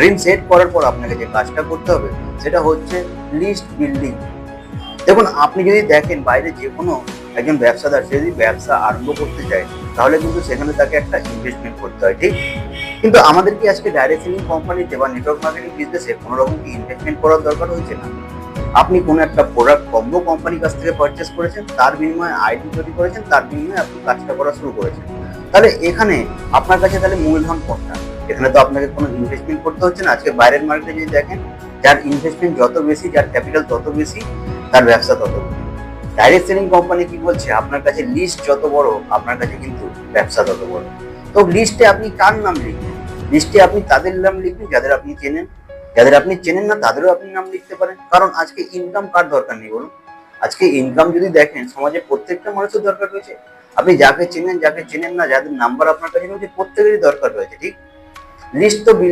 Dream set করার পর আপনাকে যে কাজটা করতে হবে, সেটা হচ্ছে লিস্ট বিল্ডিং দেখুন, আপনি যদি দেখেন বাইরে যে কোনো একজন ব্যবসাদার, সে যদি ব্যবসা আরম্ভ করতে চায়, তাহলে কিন্তু সেখানে তাকে একটা ইনভেস্টমেন্ট করতে হয়, ঠিক? কিন্তু আমাদের কি আজকে ডাইরেক্ট সেলিং কোম্পানিতে বা নেটওয়ার্ক মার্কেটিং বিজনেসে কোনো রকম কি ইনভেস্টমেন্ট করার দরকার হয়েছে না? আপনি কোনো একটা প্রোডাক্ট কম্বো কোম্পানির কাছ থেকে পারচেস করেছেন, তার বিনিময়ে আইডি তৈরি করেছেন, তার বিনিময়ে আপনি কাজটা করা শুরু করেছেন। তাহলে এখানে আপনার কাছে তাহলে মূলধন কোনটা এখানে তো আপনাকে কোনো ইনভেস্টমেন্ট করতে হচ্ছে না। আজকে বাইরের মার্কেটে যদি দেখেন, যার ইনভেস্টমেন্ট যত বেশি, যার ক্যাপিটাল তত বেশি, তার ব্যবসা তত ডাইরেক্ট সেলিং কোম্পানি কি বলছে? আপনার কাছে লিস্ট যত বড়, আপনার কাছে কিন্তু ব্যবসা তত বড়। তো লিস্টে আপনি কার নাম লিখবেন? লিস্টে আপনি তাদের নাম লিখবেন, যাদের আপনি চেনেন। যাদের আপনি চেনেন না, তাদেরও আপনি নাম লিখতে পারেন। কারণ আজকে ইনকাম কার দরকার নেই বলুন? আজকে ইনকাম যদি দেখেন, সমাজে প্রত্যেকটা মানুষের দরকার রয়েছে। আপনি যাকে চেনেন যাকে চেনেন না, যাদের নাম্বার আপনার কাছে রয়েছে প্রত্যেকেরই দরকার রয়েছে, ঠিক? লিস্ট তো বিল